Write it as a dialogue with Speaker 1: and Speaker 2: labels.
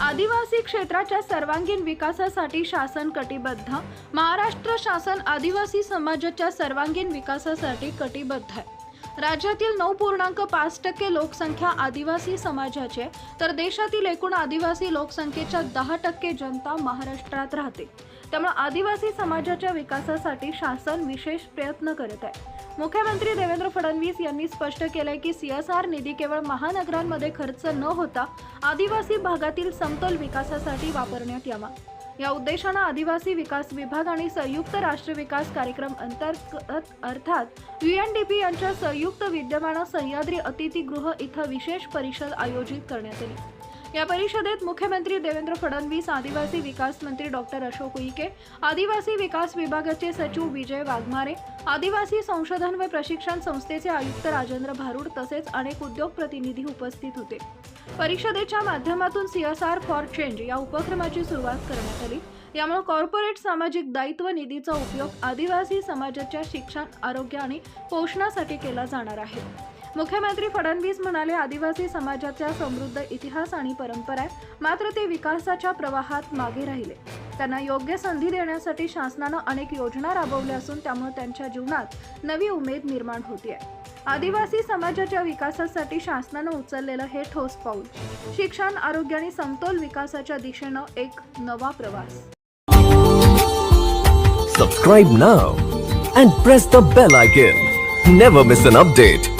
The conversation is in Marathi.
Speaker 1: आदिवासी क्षेत्राच्या सर्वांगीण विकासासाठी शासन कटिबद्ध. महाराष्ट्र शासन आदिवासी समाजाच्या सर्वांगीण विकासासाठी कटिबद्ध आहे. राज्यातील नऊ पूर्णांक पाच टक्के लोकसंख्या आदिवासी समाजाची तर देशातील एकूण आदिवासी लोकसंख्येच्या दहा टक्के जनता महाराष्ट्रात राहते. त्यामुळे आदिवासी समाजाच्या विकासासाठी शासन विशेष प्रयत्न करत आहे. मुख्यमंत्री देवेंद्र फडणवीस यांनी स्पष्ट केलंय की सीएसआर निधी केवळ महानगरांमध्ये खर्च न होता आदिवासी भागातील समतोल विकासासाठी वापरण्यात यावा. या उद्देशानं आदिवासी विकास विभाग आणि संयुक्त राष्ट्र विकास कार्यक्रम अंतर्गत अर्थात युएनडीपी यांच्या संयुक्त विद्यमानं सह्याद्री अतिथीगृह इथं विशेष परिषद आयोजित करण्यात आली. या परिषदेत मुख्यमंत्री देवेंद्र फडणवीस आदिवासी विकास मंत्री डॉक्टर अशोक उईके आदिवासी विकास विभागाचे सचिव विजय वाघमारे आदिवासी संशोधन व प्रशिक्षण संस्थेचे आयुक्त राजेंद्र भारूड तसेच अनेक उद्योग प्रतिनिधी उपस्थित होते. परिषदेच्या माध्यमातून सीएसआर फॉर चेंज या उपक्रमाची सुरुवात करण्यात आली. यामुळे कॉर्पोरेट सामाजिक दायित्व निधीचा उपयोग आदिवासी समाजाच्या शिक्षण आरोग्य आणि पोषणासाठी केला जाणार आहे. मुख्यमंत्री फडणवीस म्हणाले आदिवासी समाजाचा समृद्ध इतिहास आणि परंपरा आहे मात्र ते विकासाच्या प्रवाहात मागे राहिले. त्यांना योग्य संधी देण्यासाठी शासनानं अनेक योजना राबवल्या असून त्यामुळे त्यांच्या जीवनात नवी उमेद निर्माण होती आहे आदिवासी समाजाच्या विकासासाठी शासनानं उचललेलं हे ठोस पाऊल. शिक्षण आरोग्य आणि समतोल विकासाच्या दिशेनं एक नवा प्रवास.
Speaker 2: Subscribe now and press the bell icon never miss an update